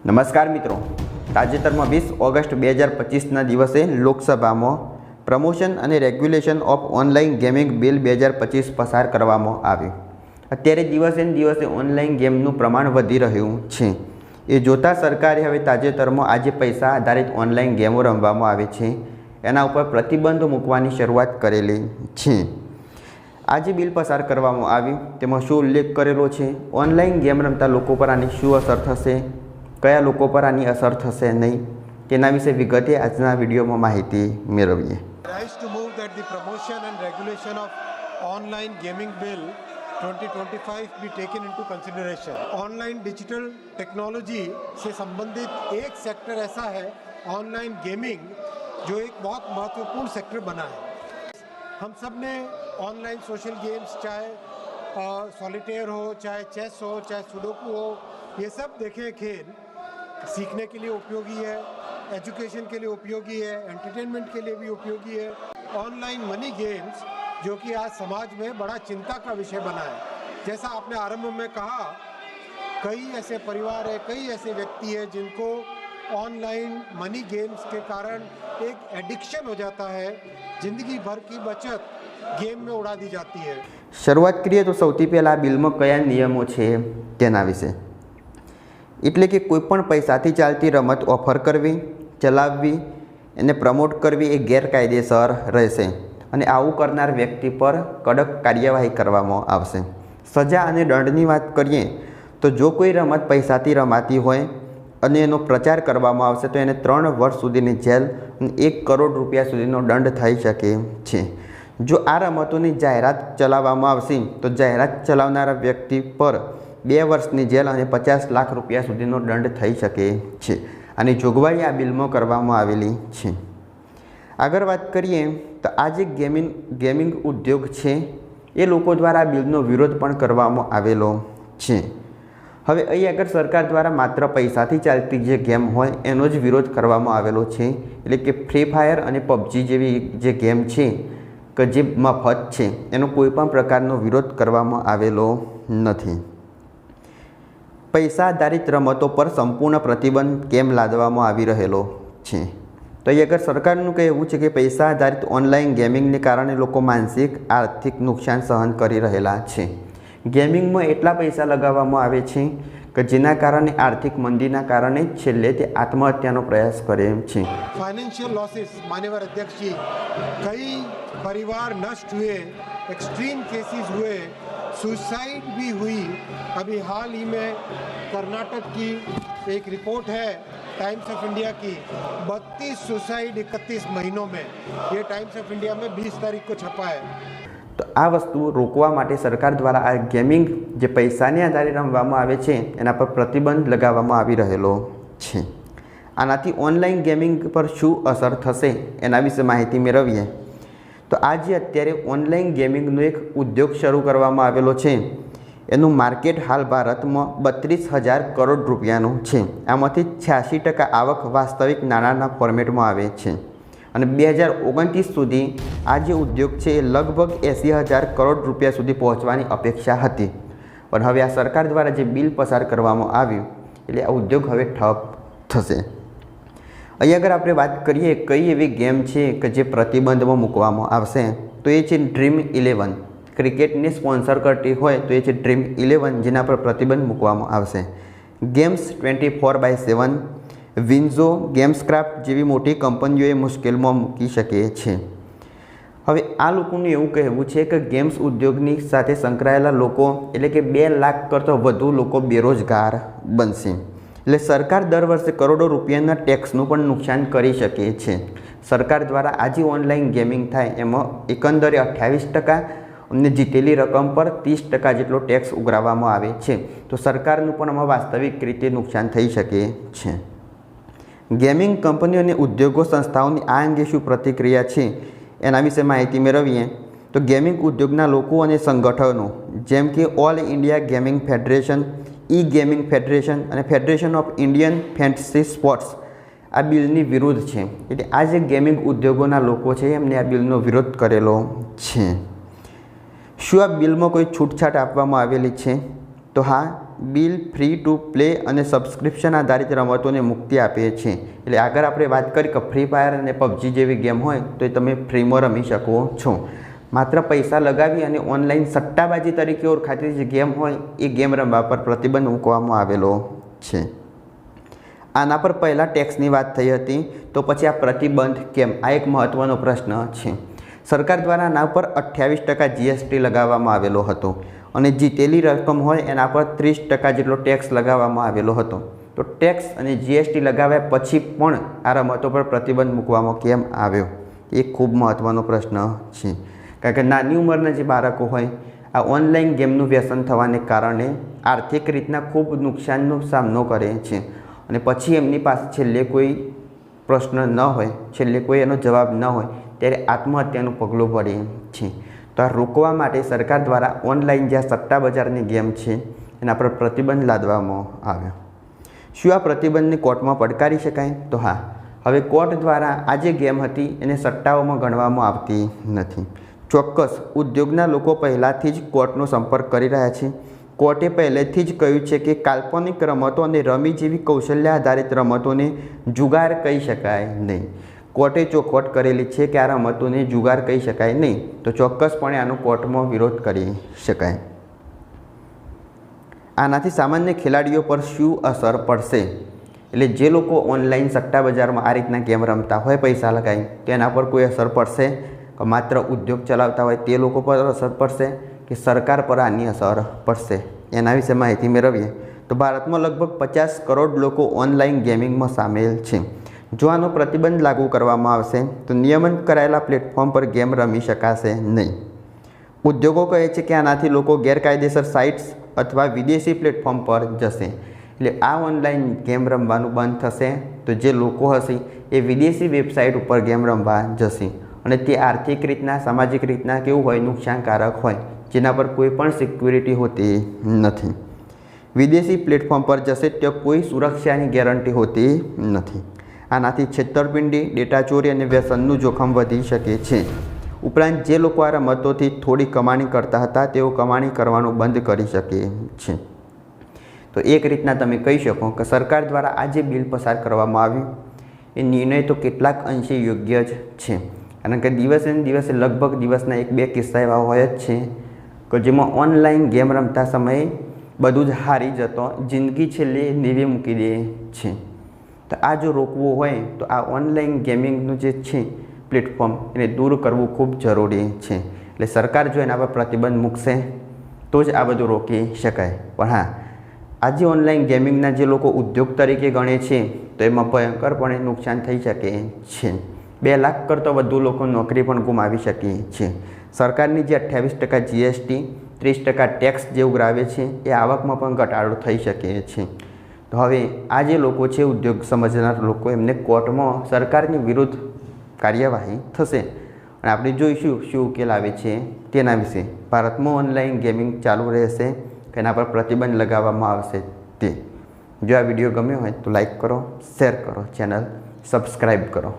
નમસ્કાર મિત્રો. તાજેતરમાં વીસ ઓગસ્ટ બે હજાર પચીસના દિવસે લોકસભામાં પ્રમોશન અને regulation of online gaming bill બે હજાર પચીસ પસાર કરવામાં આવ્યું. અત્યારે દિવસે ને દિવસે ઓનલાઈન ગેમનું પ્રમાણ વધી રહ્યું છે. એ જોતાં સરકારે હવે તાજેતરમાં આજે પૈસા આધારિત ઓનલાઈન ગેમો રમવામાં આવે છે. એના ઉપર પ્રતિબંધ મૂકવાની શરૂઆત કરેલી છે. આજે બિલ પસાર કરવામાં આવ્યું. તેમાં શું ઉલ્લેખ કરેલો છે? ઓનલાઈન ગેમ રમતા લોકો પર આની શું અસર થશે? કયા લોકો પર આની અસર થશે નહીં તેના વિશે વિગતે આજના વિડીયોમાં માહિતી મેળવીએ rise to move that the promotion and regulation of online gaming bill 2025 be taken into consideration online digital technology से संबंधित एक सेक्टर ऐसा है ऑनलाइन गेमिंग जो एक बहुत महत्वपूर्ण सेक्टर बना है हम सब ने ऑनलाइन सोशल गेम्स चाहे सॉलिटेयर हो चाहे चेस हो चाहे सुडोकू हो ये सब देखे हैं खेल सीखने के लिए उपयोगी है एजुकेशन के लिए उपयोगी है एंटरटेनमेंट के लिए भी उपयोगी है ऑनलाइन मनी गेम्स जो कि आज समाज में बड़ा चिंता का विषय बना है जैसा आपने आरंभ में कहा कई ऐसे परिवार है कई ऐसे व्यक्ति है जिनको ऑनलाइन मनी गेम्स के कारण एक एडिक्शन हो जाता है जिंदगी भर की बचत गेम में उड़ा दी जाती है શરૂઆત કરીએ તો સૌથી પહેલાં આ બિલમાં કયા નિયમો છે તેના વિશે એટલે કે કોઈપણ પૈસાથી ચાલતી રમત ઓફર કરવી, ચલાવવી એને પ્રમોટ કરવી એ ગેરકાયદેસર રહેશે અને આવું કરનાર વ્યક્તિ પર કડક કાર્યવાહી કરવામાં આવશે. સજા અને દંડની વાત કરીએ તો જો કોઈ રમત પૈસાથી રમાતી હોય અને એનો પ્રચાર કરવામાં આવશે તો એને ત્રણ વર્ષ સુધીની જેલ અને એક કરોડ રૂપિયા સુધીનો દંડ થઈ શકે છે. જો આ રમતોની જાહેરાત ચલાવવામાં આવશે તો જાહેરાત ચલાવનારા વ્યક્તિ પર બે વર્ષની જેલ અને પચાસ લાખ રૂપિયા સુધીનો દંડ થઈ શકે છે આની જોગવાઈ આ બિલમાં કરવામાં આવેલી છે. આગળ વાત કરીએ તો આ જે ગેમિંગ ગેમિંગ ઉદ્યોગ છે, એ લોકો દ્વારા આ બિલનો વિરોધ પણ કરવામાં આવેલો છે. હવે અહીં આગળ સરકાર દ્વારા માત્ર પૈસાથી ચાલતી જે ગેમ હોય, એનો જ વિરોધ કરવામાં આવેલો છે. એટલે કે ફ્રી ફાયર અને પબજી જેવી જે ગેમ છે, કે જે મફત છે, એનો કોઈ પણ પ્રકારનો વિરોધ કરવામાં આવેલો નથી. પૈસા આધારિત રમતો પર સંપૂર્ણ પ્રતિબંધ કેમ લાદવામાં આવી રહેલો છે? તો એ આગળ સરકારનું કહેવું છે કે પૈસા આધારિત ઓનલાઈન ગેમિંગને કારણે લોકો માનસિક આર્થિક નુકસાન સહન કરી રહેલા છે. ગેમિંગમાં એટલા પૈસા લગાવવામાં આવે છે કે જેના કારણે આર્થિક મંદીના કારણે છેલ્લે તે આત્મહત્યાનો પ્રયાસ કરે એમ છે. ફાઇનેન્શિયલ લોસીસ માનનીય અધ્યક્ષજી, કઈ પરિવાર નષ્ટ હુએ એક્સ્ટ્રીમ કેસીસ હુએ सुसाइड भी हुई अभी हाल ही में कर्नाटक की एक रिपोर्ट है टाइम्स ऑफ इंडिया की बत्तीस सुसाइड इकतीस महीनों में ये टाइम्स ऑफ इंडिया में 20 तारीख को छपा है તો આ વસ્તુ રોકવા માટે સરકાર દ્વારા આ ગેમિંગ જે પૈસાને આધારે રમવામાં આવે છે એના પર પ્રતિબંધ લગાવવામાં આવી રહેલો છે આનાથી ઓનલાઈન ગેમિંગ પર શું અસર થશે એના વિશે માહિતી મેળવીએ તો આજે અત્યારે ઓનલાઈન ગેમિંગનો એક ઉદ્યોગ શરૂ કરવામાં આવેલો છે. એનું માર્કેટ હાલ ભારતમાં બત્રીસ હજાર કરોડ રૂપિયાનું છે. આમાંથી છ્યાસી ટકા આવક વાસ્તવિક નાણાંના ફોર્મેટમાં આવે છે. અને બે હજાર ઓગણત્રીસ સુધી આ જે ઉદ્યોગ છે એ લગભગ એંસી હજાર કરોડ રૂપિયા સુધી પહોંચવાની અપેક્ષા હતી. પણ હવે આ સરકાર દ્વારા જે બિલ પસાર કરવામાં આવ્યું, એટલે આ ઉદ્યોગ હવે ઠપ થશે. અહીં આગળ આપણે વાત કરીએ કઈ એવી ગેમ છે કે જે પ્રતિબંધમાં મૂકવામાં આવશે, તો એ છે ડ્રીમ ઇલેવન ક્રિકેટને સ્પોન્સર કરતી હોય તો એ છે ડ્રીમ ઇલેવન જેના પર પ્રતિબંધ મૂકવામાં આવશે. Games twenty four by seven. WinZO Gameskraft જેવી મોટી કંપનીઓએ મુશ્કેલમાં મૂકી શકે છે. હવે આ લોકોનું એવું કહેવું છે કે ગેમ્સ ઉદ્યોગની સાથે સંકળાયેલા લોકો એટલે કે બે લાખ કરતાં વધુ લોકો બેરોજગાર બનશે. એટલે સરકાર દર વર્ષે કરોડો રૂપિયાના ટેક્સનું પણ નુકસાન કરી શકે છે. સરકાર દ્વારા આજે ઓનલાઈન ગેમિંગ થાય એમાં એકંદરે અઠ્યાવીસ ટકા અને જીતેલી રકમ પર ત્રીસ ટકા જેટલો ટેક્સ ઉઘરાવવામાં આવે છે. તો સરકારનું પણ આમાં વાસ્તવિક રીતે નુકસાન થઈ શકે છે. ગેમિંગ કંપનીઓ અને ઉદ્યોગો સંસ્થાઓની આ અંગે શું પ્રતિક્રિયા છે? એના વિશે માહિતી મેળવીએ. તો ગેમિંગ ઉદ્યોગના લોકો અને સંગઠનો જેમ કે All India Gaming Federation E Gaming Federation અને Federation of Indian Fantasy Sports આ બિલની વિરુદ્ધ છે. એટલે આ જે ગેમિંગ ઉદ્યોગોના લોકો છે, એમને આ બિલનો વિરોધ કરેલો છે. શું આ બિલમાં કોઈ છૂટછાટ આપવામાં આવેલી છે? તો હા, બિલ ફ્રી ટુ પ્લે અને સબસ્ક્રિપ્શન આધારિત રમતોને મુક્તિ આપે છે. એટલે આગળ આપણે વાત કરી કે ફ્રી ફાયર અને પબજી જેવી ગેમ હોય, તો એ તમે ફ્રીમાં રમી શકો છો. માત્ર પૈસા લગાવી અને ઓનલાઈન સટ્ટાબાજી તરીકે ઓળખાતી જે ગેમ હોય, એ ગેમ રમવા પર પ્રતિબંધ મૂકવામાં આવેલો છે. આના પર પહેલાં ટેક્સની વાત થઈ હતી, તો પછી આ પ્રતિબંધ કેમ? આ એક મહત્ત્વનો પ્રશ્ન છે. સરકાર દ્વારા આના પર અઠ્યાવીસ ટકા જીએસટી લગાવવામાં આવેલો હતો અને જીતેલી રકમ હોય, એના પર ત્રીસ ટકા જેટલો ટેક્સ લગાવવામાં આવેલો હતો. તો ટેક્સ અને જીએસટી લગાવ્યા પછી પણ આ રમતો પર પ્રતિબંધ મૂકવામાં કેમ આવ્યો? એ ખૂબ મહત્ત્વનો પ્રશ્ન છે. કારણ કે નાની ઉંમરના જે બાળકો હોય, આ ઓનલાઈન ગેમનું વ્યસન થવાને કારણે આર્થિક રીતના ખૂબ નુકસાનનો સામનો કરે છે. અને પછી એમની પાસે છેલ્લે કોઈ પ્રશ્ન ન હોય, છેલ્લે કોઈ એનો જવાબ ન હોય, ત્યારે આત્મહત્યાનું પગલું પડે છે. તો આ રોકવા માટે સરકાર દ્વારા ઓનલાઈન જ્યાં સટ્ટા બજારની ગેમ છે, એના પર પ્રતિબંધ લાદવામાં આવ્યો. શું આ પ્રતિબંધને કોર્ટમાં પડકારી શકાય? તો હા. હવે કોર્ટ દ્વારા આ જે ગેમ હતી, એને સટ્ટાઓમાં ગણવામાં આવતી નથી. ચોક્કસ ઉદ્યોગના લોકો પહેલાંથી જ કોર્ટનો સંપર્ક કરી રહ્યા છે. કોર્ટે પહેલેથી જ કહ્યું છે કે કાલ્પનિક રમતો અને રમી જેવી કૌશલ્ય આધારિત રમતોને જુગાર કહી શકાય નહીં. કોર્ટે ચોખવટ કરેલી છે કે આ રમતોને જુગાર કહી શકાય નહીં. તો ચોક્કસપણે આનો કોર્ટમાં વિરોધ કરી શકાય. આનાથી સામાન્ય ખેલાડીઓ પર શું અસર પડશે? એટલે જે લોકો ઓનલાઈન સટ્ટા બજારમાં આ રીતના ગેમ રમતા હોય, પૈસા લગાવી તેના પર કોઈ અસર પડશે? માત્ર ઉદ્યોગ ચલાવતા હોય તે લોકો પર અસર પડશે કે સરકાર પર આની અસર પડશે? એના વિશે માહિતી મેળવીએ. તો ભારતમાં લગભગ પચાસ કરોડ લોકો ઓનલાઈન ગેમિંગમાં સામેલ છે. જો આનો પ્રતિબંધ લાગુ કરવામાં આવશે, તો નિયમન કરાયેલા પ્લેટફોર્મ પર ગેમ રમી શકાશે નહીં. ઉદ્યોગો કહે છે કે આનાથી લોકો ગેરકાયદેસર સાઇટ્સ અથવા વિદેશી પ્લેટફોર્મ પર જશે. એટલે આ ઓનલાઈન ગેમ રમવાનું બંધ થશે, તો જે લોકો હશે એ વિદેશી વેબસાઇટ ઉપર ગેમ રમવા જશે. અને તે આર્થિક રીતના, સામાજિક રીતના કેવું હોય, નુકસાનકારક હોય, જેના પર કોઈ પણ સિક્યુરિટી હોતી નથી. વિદેશી પ્લેટફોર્મ પર જશે ત્યાં કોઈ સુરક્ષાની ગેરંટી હોતી નથી. આનાથી છેતરપિંડી, ડેટા ચોરી અને વ્યસનનું જોખમ વધી શકે છે. ઉપરાંત જે લોકો આ રમતોથી થોડી કમાણી કરતા હતા, તેઓ કમાણી કરવાનું બંધ કરી શકે છે. તો એક રીતના તમે કહી શકો કે સરકાર દ્વારા આ જે બિલ પસાર કરવામાં આવ્યું, એ નિર્ણય તો કેટલાક અંશે યોગ્ય જ છે. કારણ કે દિવસે દિવસે લગભગ દિવસના એક બે કિસ્સા એવા હોય જ છે કે જેમાં ઓનલાઈન ગેમ રમતા સમયે બધું જ હારી જતો, જિંદગી છેલ્લે નેવી મૂકી દે છે. તો આ જો રોકવું હોય તો આ ઓનલાઈન ગેમિંગનું જે છે પ્લેટફોર્મ એને દૂર કરવું ખૂબ જરૂરી છે. એટલે સરકાર જો એના પર પ્રતિબંધ મૂકશે, તો જ આ બધું રોકી શકાય. પણ હા આજે ઓનલાઈન ગેમિંગના જે લોકો ઉદ્યોગ તરીકે ગણે છે, તો એમાં ભયંકરપણે નુકસાન થઈ શકે છે. બે લાખ કરતાં વધુ લોકો નોકરી પણ ગુમાવી શકીએ છીએ. સરકારની જે અઠ્યાવીસ ટકા જીએસટી ત્રીસ ટકા ટેક્સ જે ઉઘરાવે છે, એ આવકમાં પણ ઘટાડો થઈ શકે છે. તો હવે આ જે લોકો છે, ઉદ્યોગ સમજનાર લોકો, એમને કોર્ટમાં સરકારની વિરુદ્ધ કાર્યવાહી થશે. અને આપણે જોઈશું શું ઉકેલ આવે છે તેના વિશે. ભારતમાં ઓનલાઈન ગેમિંગ ચાલુ રહેશે, તેના પર પ્રતિબંધ લગાવવામાં આવશે તે. જો આ વીડિયો ગમ્યો હોય તો લાઈક કરો, શેર કરો, ચેનલ સબસ્ક્રાઈબ કરો.